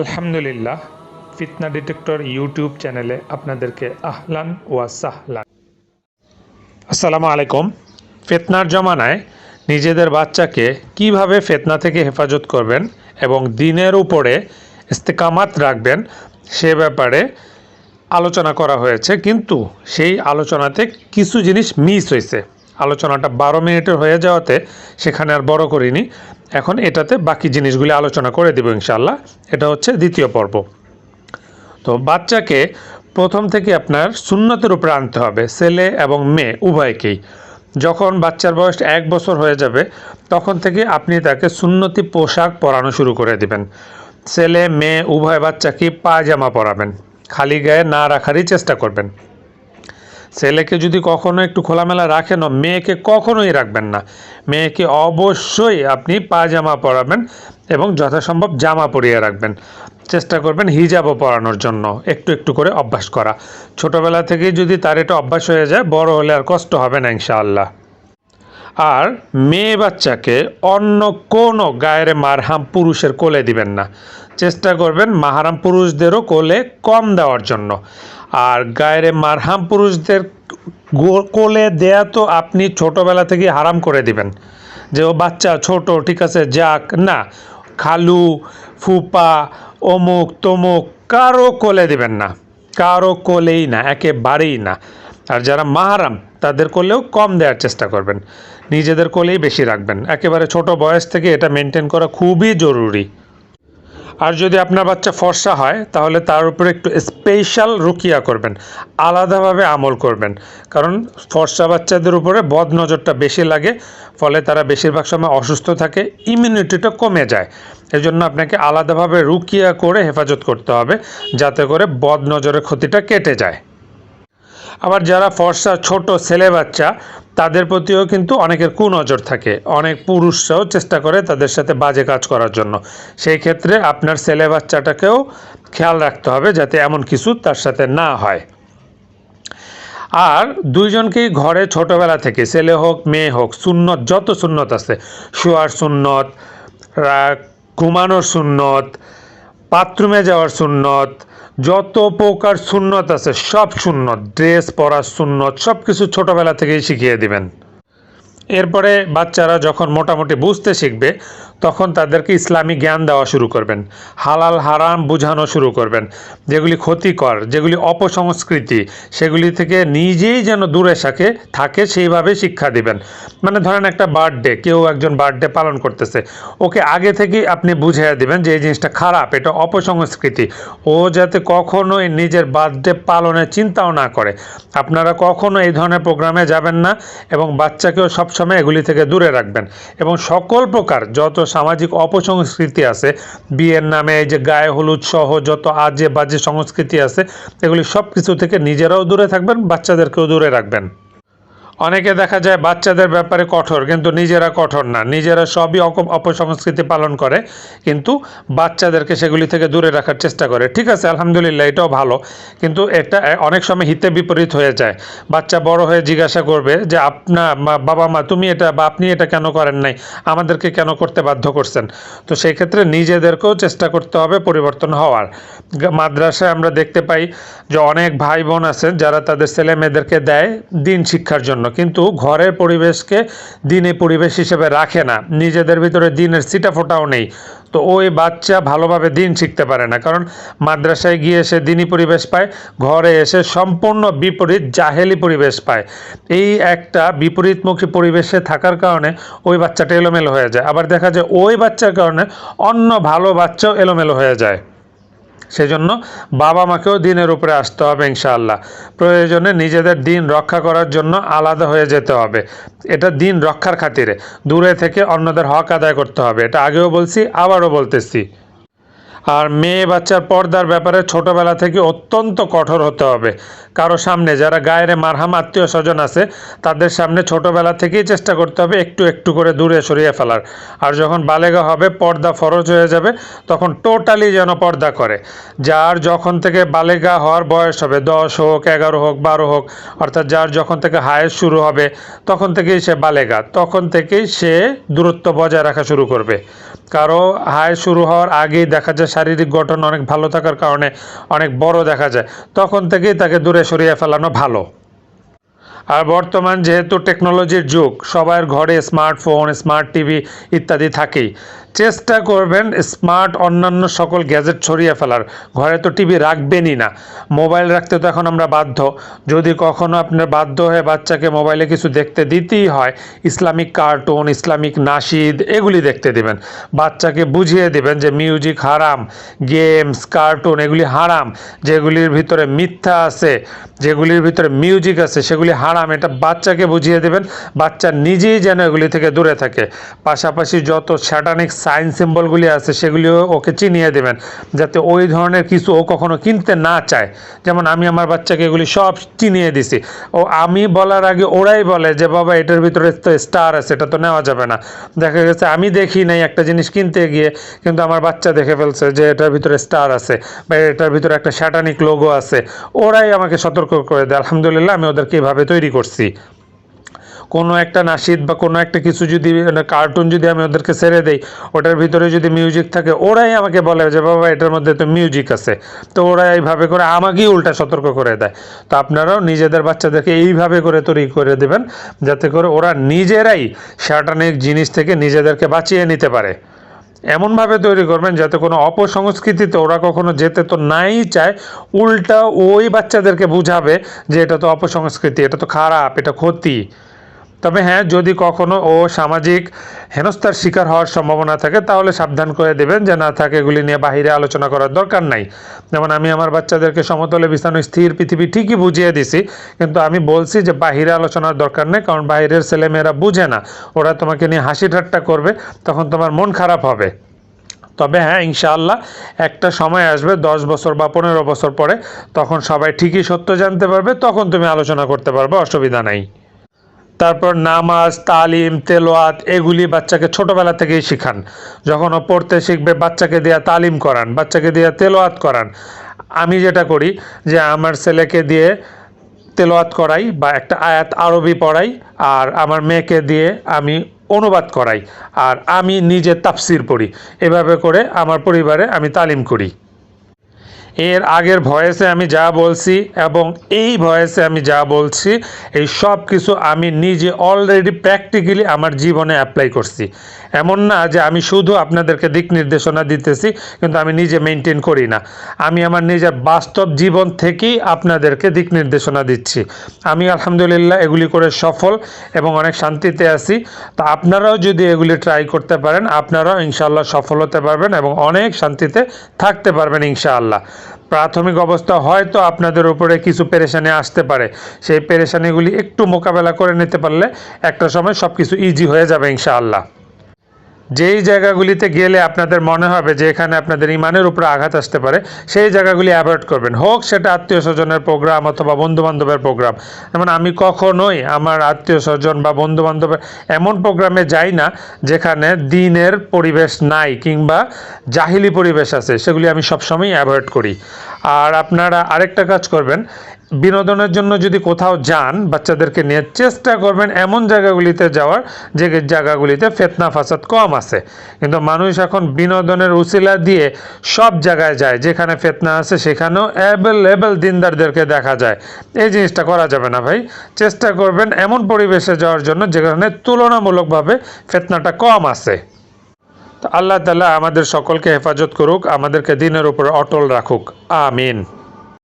আলহামদুলিল্লাহ, ফিতনা detector YouTube চ্যানেলে আপনাদেরকে আহলান ওয়া সাহলান। আসসালামু আলাইকুম। ফেতনার জমানায় নিজেদের বাচ্চাকে কীভাবে ফেতনা থেকে হেফাজত করবেন এবং দিনের উপরে ইস্তেকামাত রাখবেন, সে ব্যাপারে আলোচনা করা হয়েছে, কিন্তু সেই আলোচনাতে কিছু জিনিস মিস হয়েছে। আলোচনাটা বারো মিনিটের হয়ে যাওয়াতে সেখানে আর বড় করিনি। এখন এটাতে বাকি জিনিসগুলি আলোচনা করে দেবো ইনশাল্লাহ এটা হচ্ছে দ্বিতীয় পর্ব। তো বাচ্চাকে প্রথম থেকে আপনার সুন্নতের উপরে আনতে হবে, ছেলে এবং মেয়ে, উভয়কেই। যখন বাচ্চার বয়স এক বছর হয়ে যাবে, তখন থেকে আপনি তাকে সুন্নতি পোশাক পরানো শুরু করে দিবেন। ছেলে, মেয়ে, উভয় বাচ্চাকে পায়জামা পরাবেন। খালি গায়ে না রাখারই চেষ্টা করবেন। ছেলেকে যদি কখনো একটু খোলামেলা রাখেন মেয়েকে কখনোই রাখবেন না। মেয়েকে অবশ্যই আপনি পায়জামা পরাবেন এবং যথাসম্ভব জামা পরিয়ে রাখবেন। চেষ্টা করবেন হিজাবও পরানোর জন্য, একটু একটু করে অভ্যাস করা। ছোটোবেলা থেকেই যদি তার এটা অভ্যাস হয়ে যায়, বড় হলে আর কষ্ট হবে না, ইনশাআল্লাহ। আর মেয়ে বাচ্চাকে অন্য কোনো গায়ের মারহাম পুরুষের কোলে দিবেন না। চেষ্টা করবেন মাহারাম পুরুষদেরও কোলে কম দেওয়ার জন্য। আর গায়ের মারহাম পুরুষদের কোলে দেয়া তো আপনি ছোটোবেলা থেকে হারাম করে দিবেন। যে ও বাচ্চা, ছোট, ঠিক আছে, যাক, না। খালু, ফুপা, অমুক, তমুক, কারও কোলে দিবেন না। কারও কোলেই না, একেবারেই না। আর যারা মাহারাম, তাদের কোলেও কম দেওয়ার চেষ্টা করবেন। নিজেদের কোলেই বেশি রাখবেন। একেবারে ছোট বয়স থেকে এটা মেনটেন করা খুবই জরুরি। আর যদি আপনার বাচ্চা ফর্সা হয়, তাহলে তার উপরে একটু স্পেশাল রুকিয়া করবেন, আলাদাভাবে আমল করবেন। কারণ ফর্সা বাচ্চাদের উপরে বদ নজরটা বেশি লাগে, ফলে তারা বেশিরভাগ সময় অসুস্থ থাকে ইমিউনিটিটা কমে যায়। এজন্য আপনাকে আলাদাভাবে রুকিয়া করে হেফাজত করতে হবে, যাতে করে বদ নজরের ক্ষতিটা কেটে যায়। আবার যারা ফর্সা ছোট ছেলে বাচ্চা তাদের প্রতিও কিন্তু অনেকের কুনজর থাকে। অনেক পুরুষরাও চেষ্টা করে তাদের সাথে বাজে কাজ করার জন্য। সেই ক্ষেত্রে আপনার ছেলে বাচ্চাটাকেও খেয়াল রাখতে হবে যাতে এমন কিছু তার সাথে না হয়। আর দুইজনকেই ঘরে ছোটবেলা থেকে, ছেলে হোক, মেয়ে হোক, সুন্নত, যত সুন্নত আছে, শোয়ার সুন্নত ঘুমানোর সুন্নত বাথরুমে যাওয়ার সুন্নত, যত প্রকার সুন্নত আছে, সব সুন্নত, ড্রেস পরার সুন্নত সব কিছু ছোটোবেলা থেকেই শিখিয়ে দিবেন। এরপরে বাচ্চারা যখন মোটামুটি বুঝতে শিখবে তখন তাদেরকে ইসলামী জ্ঞান দেওয়া শুরু করবেন, হালাল, হারাম বোঝানো শুরু করবেন। যেগুলি ক্ষতিকর, যেগুলি অপসংস্কৃতি, সেগুলি থেকে নিজেই যেন দূরে থাকে থাকে সেইভাবে শিক্ষা দিবেন। মানে ধরেন একটা বার্থডে কেউ একজন বার্থডে পালন করতেছে। ওকে আগে থেকেই আপনি বুঝিয়ে দিবেন যে এই জিনিসটা খারাপ, এটা অপসংস্কৃতি। ও যাতে কখনোই নিজের বার্থডে পালনের চিন্তাও না করে। আপনারা কখনো এই ধরনের প্রোগ্রামে যাবেন না এবং বাচ্চাকেও সবসময় এগুলি থেকে দূরে রাখবেন। এবং সকল প্রকার যত সামাজিক অপসংস্কৃতি আছে। বিয়ের নামে যে গায়ে হলুদ সহ যত আজে বাজে সংস্কৃতি আছে, এগুলি সব কিছু থেকে নিজেরাও দূরে থাকবেন, বাচ্চাদেরকেও দূরে রাখবেন। অনেকে দেখা যায় বাচ্চাদের ব্যাপারে কঠোর, কিন্তু নিজেরা কঠোর না। নিজেরা সবই অপসংস্কৃতি পালন করে, কিন্তু বাচ্চাদেরকে সেগুলি থেকে দূরে রাখার চেষ্টা করে। ঠিক আছে, আলহামদুলিল্লাহ, এটাও ভালো। কিন্তু এটা অনেক সময় হিতে বিপরীত হয়ে যায়। বাচ্চা বড় হয়ে জিজ্ঞাসা করবে যে, আপনা বাবা, মা, তুমি এটা বা আপনি এটা কেন করেন নাই? আমাদেরকে কেন করতে বাধ্য করছেন? তো সেই ক্ষেত্রে নিজেদেরকেও চেষ্টা করতে হবে পরিবর্তন হওয়ার। মাদ্রাসায় আমরা দেখতে পাই যে, অনেক ভাই বোন আছেন যারা তাদের ছেলে মেয়েদেরকে দেয় দিন শিক্ষার জন্য। কিন্তু ঘরের পরিবেশকে দিনে পরিবেশ হিসেবে রাখে না। নিজেদের ভিতরে দিনের সিটা ফোটাও নেই। তো ওই বাচ্চা ভালোভাবে দিন শিখতে পারে না। কারণ মাদ্রাসায় গিয়ে সে দিনই পরিবেশ পায়, ঘরে এসে সম্পূর্ণ বিপরীত জাহেলি পরিবেশ পায়। এই একটা বিপরীতমুখী পরিবেশে থাকার কারণে ওই বাচ্চাটা এলোমেলো হয়ে যায়। আবার দেখা যায় ওই বাচ্চার কারণে অন্য ভালো বাচ্চাও এলোমেলো হয়ে যায়। সেজন্য বাবা মাকেও দিনের উপরে আসতে হবে ইনশাআল্লাহ। প্রয়োজনে নিজেদের দিন রক্ষা করার জন্য আলাদা হয়ে যেতে হবে। এটা দিন রক্ষার খাতিরে। দূরে থেকে অন্যদের হক আদায় করতে হবে। এটা আগেও বলছি, আবারও বলতেছি। আর মেয়ে বাচ্চার পর্দার ব্যাপারে ছোটবেলা থেকে অত্যন্ত কঠোর হতে হবে। কারও সামনে যারা গায়ের মারহাম আত্মীয় স্বজন আছে, তাদের সামনে ছোটবেলা থেকেই চেষ্টা করতে হবে একটু একটু করে দূরে সরিয়ে ফেলার। আর যখন বালেগা হবে, পর্দা ফরজ হয়ে যাবে, তখন টোটালি যেন পর্দা করে। যার যখন থেকে বালেগা হওয়ার বয়স হবে, দশ হোক, এগারো হোক, বারো হোক, অর্থাৎ যার যখন থেকে হায়েস শুরু হবে, তখন থেকেই সে বালেগা, তখন থেকেই সে দূরত্ব বজায় রাখা শুরু করবে। কারও হাই শুরু হওয়ার আগেই দেখা যায় শারীরিক গঠন অনেক ভালো থাকার কারণে অনেক বড় দেখা যায়। তখন থেকেই তাকে দূরে সরিয়ে ফেলানো ভালো। আর বর্তমান যেহেতু টেকনোলজির যুগ, সবার ঘরে স্মার্টফোন স্মার্ট টিভি ইত্যাদি থাকেই। চেষ্টা করবেন স্মার্ট অন্যান্য সকল গ্যাজেট ছড়িয়ে ফেলার। ঘরে তো টিভি রাখবেনই না। মোবাইল রাখতে তো এখন আমরা বাধ্য। যদি কখনো আপনার বাধ্য হয়ে বাচ্চাকে মোবাইলে কিছু দেখতে দিতেই হয়, ইসলামিক কার্টুন ইসলামিক নাশিদ এগুলি দেখতে দিবেন। বাচ্চাকে বুঝিয়ে দিবেন যে মিউজিক হারাম গেমস কার্টুন এগুলি হারাম, যেগুলির ভিতরে মিথ্যা আছে, যেগুলির ভিতরে মিউজিক আছে, সেগুলি হারাম। এটা বাচ্চাকে বুঝিয়ে দেবেন, বাচ্চা নিজেই যেন এগুলি থেকে দূরে থাকে। পাশাপাশি যত স্যাটানিক সাইন সিম্বলগুলি আছে, সেগুলিও ওকে চিনিয়ে দেবেন, যাতে ওই ধরনের কিছু ও কখনো কিনতে না চায়। যেমন আমি আমার বাচ্চাকে এগুলি সব চিনিয়ে দিছি। ও আমি বলার আগে ওরাই বলে যে, বাবা, এটার ভিতরে তো স্টার আছে, এটা তো নেওয়া যাবে না। দেখা গেছে আমি দেখি নাই একটা জিনিস কিনতে গিয়ে, কিন্তু আমার বাচ্চা দেখে ফেলছে যে, এটার ভিতরে স্টার আছে বা এটার ভিতরে একটা স্যাটানিক লোগো আছে। ওরাই আমাকে সতর্ক করে দেয়, আলহামদুলিল্লাহ, আমি ওদেরকে এইভাবে তৈরি করছি। কোনো একটা নাশিদ বা কোনো একটা কিছু যদি কার্টুন যদি আমি ওদেরকে ছেড়ে দেই, ওটার ভিতরে যদি মিউজিক থাকে, ওরাই আমাকে বলে যে, বাবা, এটার মধ্যে তো মিউজিক আছে। তো ওরা এইভাবে করে আমাকেই উল্টা সতর্ক করে দেয়। তো আপনারাও নিজেদের বাচ্চাদেরকে এইভাবে করে তৈরি করে দেবেন, যাতে করে ওরা নিজেরাই শাটানিক জিনিস থেকে নিজেদেরকে বাঁচিয়ে নিতে পারে। এমনভাবে তৈরি করবেন যাতে কোনো অপসংস্কৃতিতে ওরা কখনো যেতে তো নাই চায়। উল্টা ওই বাচ্চাদেরকে বুঝাবে যে এটা তো অপসংস্কৃতি, এটা তো খারাপ, এটা ক্ষতি। তবে হ্যাঁ যদি কখনো ও সামাজিক হেনস্থার শিকার হওয়ার সম্ভাবনা থাকে, তাহলে সাবধান করে দেবেন যে না থাকে, এগুলি নিয়ে বাহিরে আলোচনা করার দরকার নাই। যেমন আমি আমার বাচ্চাদেরকে সমতলে বিছানো স্থির পৃথিবী ঠিকই বুঝিয়ে দিছি, কিন্তু আমি বলছি যে বাহিরে আলোচনার দরকার নেই, কারণ বাইরের ছেলেমেয়েরা বুঝে না। ওরা তোমাকে নিয়ে হাসি ঠাট্টা করবে, তখন তোমার মন খারাপ হবে। তবে হ্যাঁ ইনশাআল্লাহ একটা সময় আসবে, দশ বছর বা পনেরো বছর পরে, তখন সবাই ঠিকই সত্য জানতে পারবে, তখন তুমি আলোচনা করতে পারবে, অসুবিধা নাই। তারপর নামাজ, তালিম, তেলোয়াত এগুলি বাচ্চাকে ছোটবেলা থেকেই শিখান। যখন ও পড়তে শিখবে, বাচ্চাকে দেয়া তালিম করান, বাচ্চাকে দেয়া তেলোয়াত করান। আমি যেটা করি যে আমার ছেলেকে দিয়ে তেলোয়াত করাই বা একটা আয়াত আরবি পড়াই আর আমার মেয়েকে দিয়ে আমি অনুবাদ করাই। আর আমি নিজে তাফসির পড়ি। এভাবে করে আমার পরিবারে আমি তালিম করি। এর আগের ভয়েসে আমি যা বলছি এবং এই ভয়েসে আমি যা বলছি, এই সব কিছু আমি নিজে অলরেডি প্র্যাকটিক্যালি আমার জীবনে অ্যাপ্লাই করছি। এমন না যে আমি শুধু আপনাদেরকে দিক নির্দেশনা দিতেছি, কিন্তু আমি নিজে মেনটেন করি না। আমি আমার নিজের বাস্তব জীবন থেকেই আপনাদেরকে দিক নির্দেশনা দিচ্ছি। আমি আলহামদুলিল্লাহ এগুলি করে সফল এবং অনেক শান্তিতে আছি। তা আপনারাও যদি এগুলি ট্রাই করতে পারেন, আপনারাও ইনশাআল্লাহ সফল হতে পারবেন এবং অনেক শান্তিতে থাকতে পারবেন ইনশাআল্লাহ। প্রাথমিক অবস্থা হয়তো আপনাদের উপরে কিছু পেরেশানি আসতে পারে। সেই পেরেশানিগুলি একটু মোকাবেলা করে নিতে পারলে একটা সময় সব কিছু ইজি হয়ে যাবে ইনশাআল্লাহ। যেই জায়গাগুলিতে গেলে আপনাদের মনে হবে যে এখানে আপনাদের ইমানের উপরে আঘাত আসতে পারে, সেই জায়গাগুলি অ্যাভয়েড করবেন। হোক সেটা আত্মীয় স্বজনের প্রোগ্রাম অথবা বন্ধু বান্ধবের প্রোগ্রাম। যেমন আমি কখনোই আমার আত্মীয় স্বজন বা বন্ধু বান্ধবের এমন প্রোগ্রামে যাই না যেখানে দিনের পরিবেশ নাই কিংবা জাহিলি পরিবেশ আছে, সেগুলি আমি সবসময় অ্যাভয়েড করি। আর আপনারা আরেকটা কাজ করবেন, বিনোদনের জন্য যদি কোথাও যান, বাচ্চাদেরকে নিয়ে চেষ্টা করবেন এমন জায়গাগুলিতে যাওয়ার, যে জায়গাগুলিতে ফেতনা ফাসাদ কম আছে। কিন্তু মানুষ এখন বিনোদনের উসিলা দিয়ে সব জায়গায় যায়, যেখানে ফেতনা আছে সেখানেও অ্যাভেলেবেল দিনদারদেরকে দেখা যায়। এই জিনিসটা করা যাবে না ভাই। চেষ্টা করবেন এমন পরিবেশে যাওয়ার জন্য, যেখানে তুলনামূলকভাবে ফেতনাটা কম আছে। আল্লাহ তালা আমাদের সকলকে হেফাজত করুক আমাদেরকে দিনের উপর অটল রাখুক। আমিন।